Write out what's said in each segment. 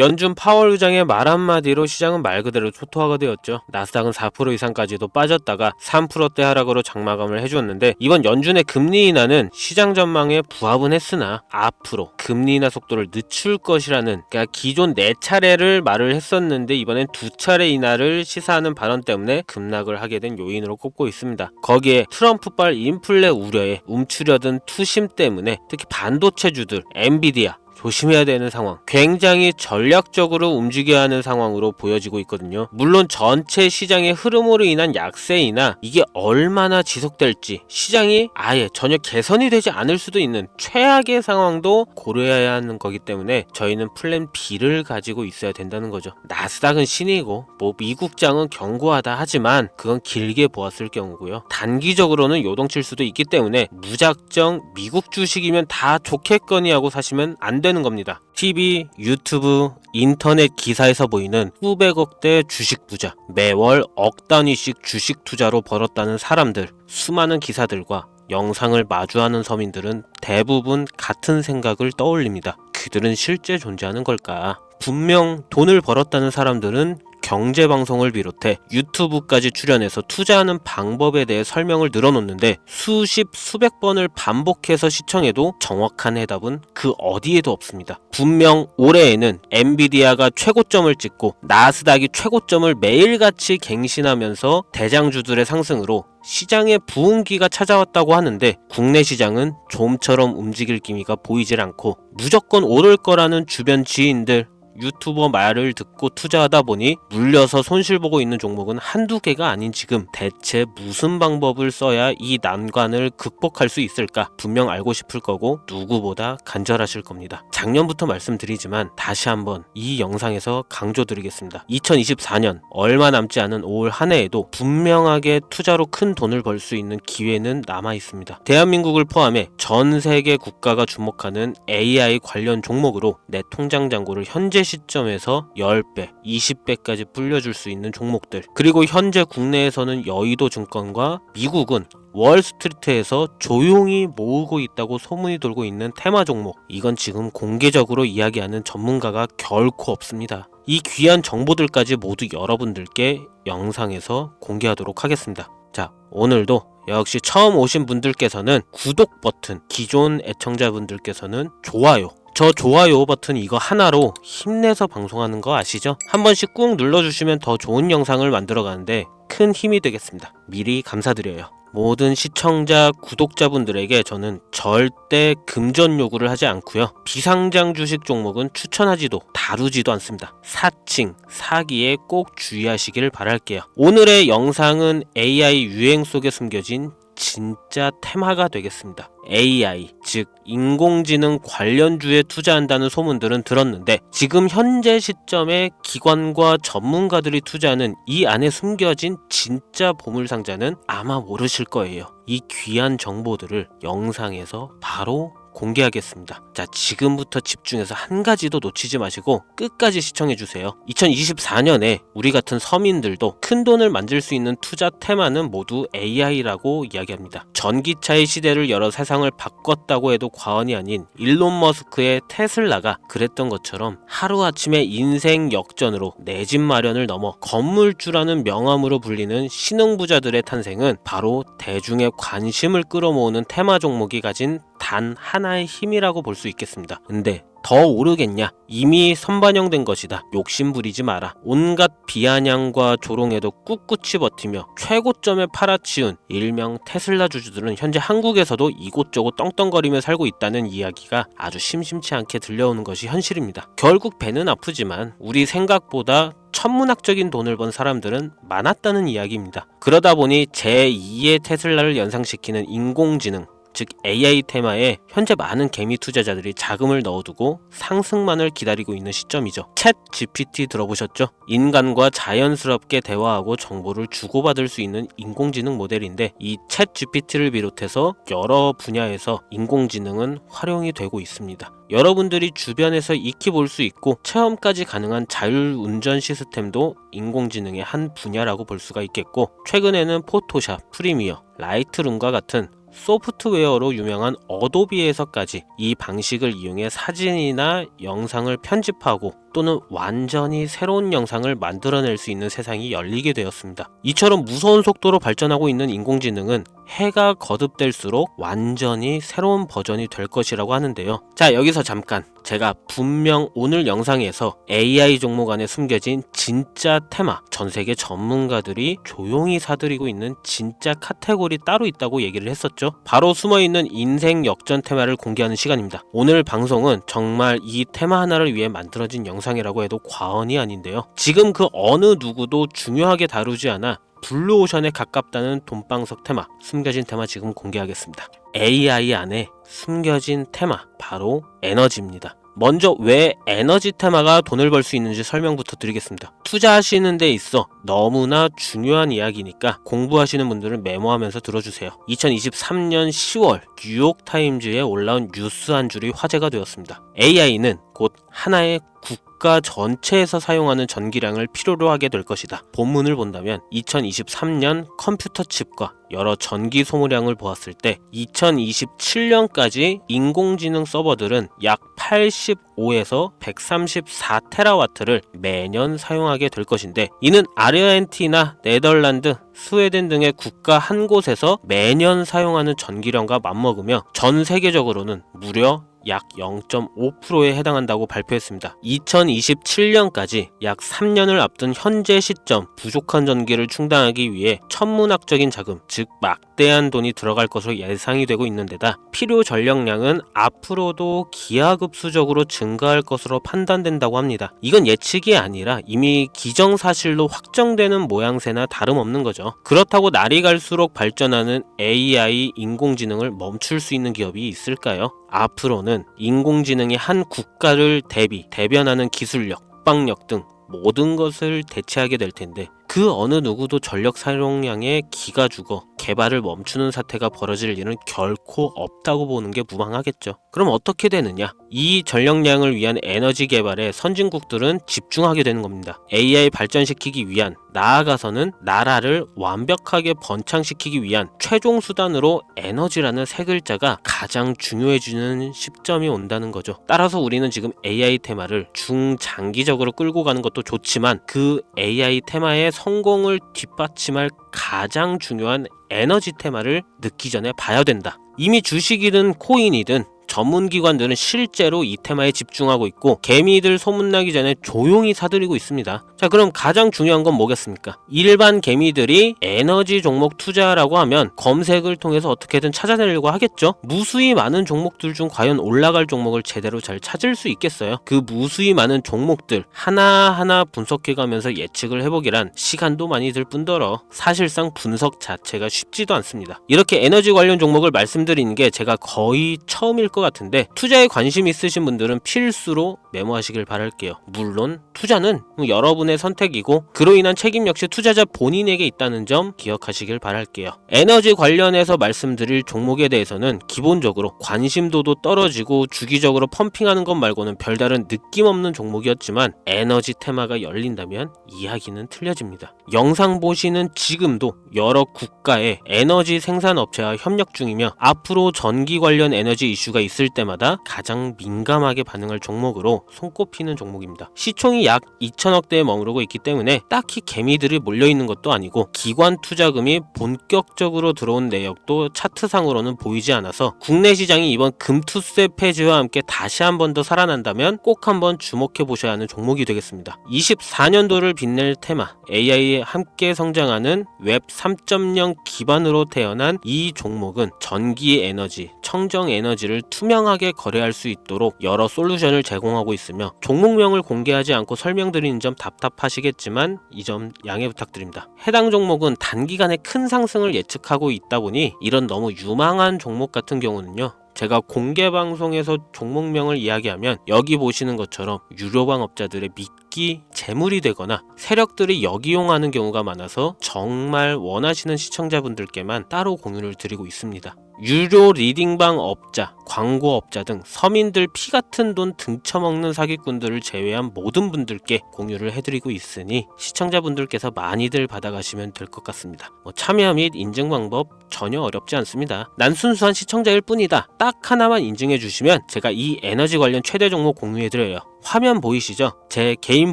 연준 파월 의장의 말 한마디로 시장은 말 그대로 초토화가 되었죠. 나스닥은 4% 이상까지도 빠졌다가 3%대 하락으로 장마감을 해주었는데 이번 연준의 금리 인하는 시장 전망에 부합은 했으나 앞으로 금리 인하 속도를 늦출 것이라는 그러니까 기존 네 차례를 말을 했었는데 이번엔 두 차례 인하를 시사하는 발언 때문에 급락을 하게 된 요인으로 꼽고 있습니다. 거기에 트럼프발 인플레 우려에 움츠려든 투심 때문에 특히 반도체주들 엔비디아 조심해야 되는 상황. 굉장히 전략적으로 움직여야 하는 상황으로 보여지고 있거든요. 물론 전체 시장의 흐름으로 인한 약세이나 이게 얼마나 지속될지 시장이 아예 전혀 개선이 되지 않을 수도 있는 최악의 상황도 고려해야 하는 거기 때문에 저희는 플랜 B를 가지고 있어야 된다는 거죠. 나스닥은 신이고 뭐 미국장은 견고하다 하지만 그건 길게 보았을 경우고요. 단기적으로는 요동칠 수도 있기 때문에 무작정 미국 주식이면 다 좋겠거니 하고 사시면 안 되는 겁니다. TV, 유튜브, 인터넷 기사에서 보이는 수백억대 주식 부자, 매월 억 단위씩 주식 투자로 벌었다는 사람들, 수많은 기사들과 영상을 마주하는 서민들은 대부분 같은 생각을 떠올립니다. 그들은 실제 존재하는 걸까? 분명 돈을 벌었다는 사람들은 경제 방송을 비롯해 유튜브까지 출연해서 투자하는 방법에 대해 설명을 늘어놓는데 수십 수백 번을 반복해서 시청해도 정확한 해답은 그 어디에도 없습니다. 분명 올해에는 엔비디아가 최고점을 찍고 나스닥이 최고점을 매일같이 갱신하면서 대장주들의 상승으로 시장의 부흥기가 찾아왔다고 하는데 국내 시장은 좀처럼 움직일 기미가 보이질 않고 무조건 오를 거라는 주변 지인들 유튜버 말을 듣고 투자하다 보니 물려서 손실 보고 있는 종목은 한두 개가 아닌 지금 대체 무슨 방법을 써야 이 난관을 극복할 수 있을까 분명 알고 싶을 거고 누구보다 간절하실 겁니다. 작년부터 말씀드리지만 다시 한번 이 영상에서 강조드리겠습니다. 2024년 얼마 남지 않은 5월 한 해에도 분명하게 투자로 큰 돈을 벌 수 있는 기회는 남아 있습니다. 대한민국을 포함해 전 세계 국가가 주목하는 AI 관련 종목으로 내 통장 잔고를 현재 시점에서 10배, 20배까지 불려줄 수 있는 종목들. 그리고 현재 국내에서는 여의도 증권과 미국은 월스트리트에서 조용히 모으고 있다고 소문이 돌고 있는 테마 종목. 이건 지금 공개적으로 이야기하는 전문가가 결코 없습니다. 이 귀한 정보들까지 모두 여러분들께 영상에서 공개하도록 하겠습니다. 자, 오늘도 역시 처음 오신 분들께서는 구독 버튼, 기존 애청자분들께서는 좋아요, 저 좋아요 버튼 이거 하나로 힘내서 방송하는 거 아시죠? 한 번씩 꾹 눌러주시면 더 좋은 영상을 만들어 가는데 큰 힘이 되겠습니다. 미리 감사드려요. 모든 시청자, 구독자분들에게 저는 절대 금전 요구를 하지 않고요. 비상장 주식 종목은 추천하지도 다루지도 않습니다. 사칭, 사기에 꼭 주의하시길 바랄게요. 오늘의 영상은 AI 유행 속에 숨겨진 진짜 테마가 되겠습니다. AI, 즉 인공지능 관련주에 투자한다는 소문들은 들었는데 지금 현재 시점에 기관과 전문가들이 투자하는 이 안에 숨겨진 진짜 보물상자는 아마 모르실 거예요. 이 귀한 정보들을 영상에서 바로 공개하겠습니다. 자, 지금부터 집중해서 한 가지도 놓치지 마시고 끝까지 시청해 주세요. 2024년에 우리 같은 서민들도 큰 돈을 만들 수 있는 투자 테마는 모두 AI라고 이야기합니다. 전기차의 시대를 열어 세상을 바꿨다고 해도 과언이 아닌 일론 머스크의 테슬라가 그랬던 것처럼 하루아침에 인생 역전으로 내 집 마련을 넘어 건물주라는 명함으로 불리는 신흥부자들의 탄생은 바로 대중의 관심을 끌어모으는 테마 종목이 가진 단 하나의 힘이라고 볼 수 있겠습니다. 근데 더 오르겠냐? 이미 선반영된 것이다. 욕심 부리지 마라. 온갖 비아냥과 조롱에도 꿋꿋이 버티며 최고점에 팔아치운 일명 테슬라 주주들은 현재 한국에서도 이곳저곳 떵떵거리며 살고 있다는 이야기가 아주 심심치 않게 들려오는 것이 현실입니다. 결국 배는 아프지만 우리 생각보다 천문학적인 돈을 번 사람들은 많았다는 이야기입니다. 그러다 보니 제2의 테슬라를 연상시키는 인공지능, 즉 AI 테마에 현재 많은 개미 투자자들이 자금을 넣어두고 상승만을 기다리고 있는 시점이죠. 챗 GPT 들어보셨죠? 인간과 자연스럽게 대화하고 정보를 주고받을 수 있는 인공지능 모델인데 이 챗 GPT를 비롯해서 여러 분야에서 인공지능은 활용이 되고 있습니다. 여러분들이 주변에서 익히 볼 수 있고 체험까지 가능한 자율 운전 시스템도 인공지능의 한 분야라고 볼 수가 있겠고 최근에는 포토샵, 프리미어, 라이트룸과 같은 소프트웨어로 유명한 어도비에서까지 이 방식을 이용해 사진이나 영상을 편집하고 또는 완전히 새로운 영상을 만들어낼 수 있는 세상이 열리게 되었습니다. 이처럼 무서운 속도로 발전하고 있는 인공지능은 해가 거듭될수록 완전히 새로운 버전이 될 것이라고 하는데요. 자, 여기서 잠깐. 제가 분명 오늘 영상에서 AI 종목 안에 숨겨진 진짜 테마, 전 세계 전문가들이 조용히 사들이고 있는 진짜 카테고리 따로 있다고 얘기를 했었죠. 바로 숨어 있는 인생 역전 테마를 공개하는 시간입니다. 오늘 방송은 정말 이 테마 하나를 위해 만들어진 영상 이라고 해도 과언이 아닌데요. 지금 그 어느 누구도 중요하게 다루지 않아 블루오션에 가깝다는 돈방석 테마, 숨겨진 테마 지금 공개하겠습니다. AI 안에 숨겨진 테마, 바로 에너지입니다. 먼저 왜 에너지 테마가 돈을 벌 수 있는지 설명부터 드리겠습니다. 투자하시는 데 있어 너무나 중요한 이야기니까 공부하시는 분들은 메모하면서 들어주세요. 2023년 10월 뉴욕타임즈에 올라온 뉴스 한 줄이 화제가 되었습니다. AI는 곧 하나의 국 가 전체에서 사용하는 전기량을 필요로 하게 될 것이다. 본문을 본다면 2023년 컴퓨터 칩과 여러 전기 소모량을 보았을 때 2027년까지 인공지능 서버들은 약 85에서 134 테라와트를 매년 사용하게 될 것인데 이는 아르헨티나, 네덜란드, 스웨덴 등의 국가 한 곳에서 매년 사용하는 전기량과 맞먹으며 전 세계적으로는 무려 약 0.5%에 해당한다고 발표했습니다. 2027년까지 약 3년을 앞둔 현재 시점 부족한 전기를 충당하기 위해 천문학적인 자금, 즉 막 대한 돈이 들어갈 것으로 예상이 되고 있는 데다 필요 전력량은 앞으로도 기하급수적으로 증가할 것으로 판단된다고 합니다. 이건 예측이 아니라 이미 기정사실로 확정되는 모양새나 다름없는 거죠. 그렇다고 날이 갈수록 발전하는 AI 인공지능을 멈출 수 있는 기업이 있을까요? 앞으로는 인공지능이 한 국가를 대비, 대변하는 기술력, 빵력 등 모든 것을 대체하게 될 텐데 그 어느 누구도 전력 사용량에 기가 죽어 개발을 멈추는 사태가 벌어질 일은 결코 없다고 보는 게 무방하겠죠. 그럼 어떻게 되느냐? 이 전력량을 위한 에너지 개발에 선진국들은 집중하게 되는 겁니다. AI 발전시키기 위한 나아가서는 나라를 완벽하게 번창시키기 위한 최종 수단으로 에너지라는 세 글자가 가장 중요해지는 시점이 온다는 거죠. 따라서 우리는 지금 AI 테마를 중장기적으로 끌고 가는 것도 좋지만 그 AI 테마의 성공을 뒷받침할 가장 중요한 에너지 테마를 늦기 전에 봐야 된다. 이미 주식이든 코인이든 전문기관들은 실제로 이 테마에 집중하고 있고 개미들 소문나기 전에 조용히 사들이고 있습니다. 자 그럼 가장 중요한 건 뭐겠습니까? 일반 개미들이 에너지 종목 투자라고 하면 검색을 통해서 어떻게든 찾아내려고 하겠죠. 무수히 많은 종목들 중 과연 올라갈 종목을 제대로 잘 찾을 수 있겠어요? 그 무수히 많은 종목들 하나하나 분석해가면서 예측을 해보기란 시간도 많이 들 뿐더러 사실상 분석 자체가 쉽지도 않습니다. 이렇게 에너지 관련 종목을 말씀드리는 게 제가 거의 처음일 것 같은데 투자에 관심 있으신 분들은 필수로 메모하시길 바랄게요. 물론 투자는 여러분의 선택이고 그로 인한 책임 역시 투자자 본인에게 있다는 점 기억하시길 바랄게요. 에너지 관련해서 말씀드릴 종목에 대해서는 기본적으로 관심도도 떨어지고 주기적으로 펌핑하는 것 말고는 별다른 느낌 없는 종목이었지만 에너지 테마가 열린다면 이야기는 틀려집니다. 영상 보시는 지금도 여러 국가의 에너지 생산 업체와 협력 중이며 앞으로 전기 관련 에너지 이슈가 있을 때마다 가장 민감하게 반응할 종목으로 손꼽히는 종목입니다. 시총이 약 2천억대에 머무르고 있기 때문에 딱히 개미들이 몰려있는 것도 아니고 기관 투자금이 본격적으로 들어온 내역도 차트상으로는 보이지 않아서 국내 시장이 이번 금투세 폐지와 함께 다시 한 번 더 살아난다면 꼭 한번 주목해 보셔야 하는 종목이 되겠습니다. 24년도를 빛낼 테마 AI에 함께 성장하는 웹 3.0 기반으로 태어난 이 종목은 전기 에너지, 청정 에너지를 투명하게 거래할 수 있도록 여러 솔루션을 제공 하고 있으며 종목명을 공개하지 않고 설명드리는 점 답답하시겠지만 이 점 양해 부탁드립니다. 해당 종목은 단기간에 큰 상승을 예측하고 있다 보니 이런 너무 유망한 종목 같은 경우는요. 제가 공개 방송에서 종목명을 이야기하면 여기 보시는 것처럼 유료방업자들의 미끼 재물이 되거나 세력들이 역이용하는 경우가 많아서 정말 원하시는 시청자분들께만 따로 공유를 드리고 있습니다. 유료 리딩방 업자, 광고업자 등 서민들 피 같은 돈 등쳐먹는 사기꾼들을 제외한 모든 분들께 공유를 해드리고 있으니 시청자분들께서 많이들 받아가시면 될 것 같습니다. 뭐 참여 및 인증 방법 전혀 어렵지 않습니다. 난 순수한 시청자일 뿐이다. 딱 하나만 인증해 주시면 제가 이 에너지 관련 최대 종목 공유해드려요. 화면 보이시죠? 제 개인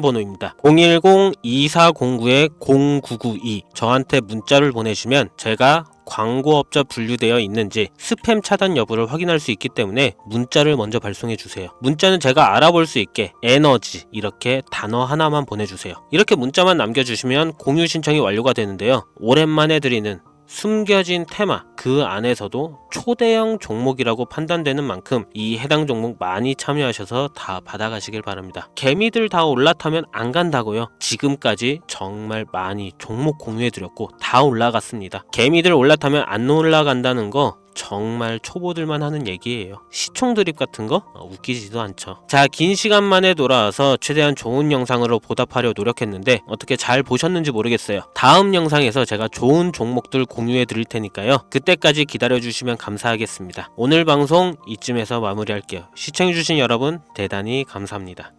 번호입니다. 010-2409-0992 저한테 문자를 보내시면 제가 광고업자 분류되어 있는지 스팸 차단 여부를 확인할 수 있기 때문에 문자를 먼저 발송해 주세요. 문자는 제가 알아볼 수 있게 에너지 이렇게 단어 하나만 보내주세요. 이렇게 문자만 남겨주시면 공유 신청이 완료가 되는데요. 오랜만에 드리는 숨겨진 테마 그 안에서도 초대형 종목이라고 판단되는 만큼 이 해당 종목 많이 참여하셔서 다 받아가시길 바랍니다. 개미들 다 올라타면 안 간다고요. 지금까지 정말 많이 종목 공유해드렸고 다 올라갔습니다. 개미들 올라타면 안 올라간다는 거 정말 초보들만 하는 얘기예요. 시총 드립 같은 거 어, 웃기지도 않죠. 자, 긴 시간 만에 돌아와서 최대한 좋은 영상으로 보답하려 노력했는데 어떻게 잘 보셨는지 모르겠어요. 다음 영상에서 제가 좋은 종목들 공유해 드릴 테니까요. 그때까지 기다려 주시면 감사하겠습니다. 오늘 방송 이쯤에서 마무리할게요. 시청해 주신 여러분 대단히 감사합니다.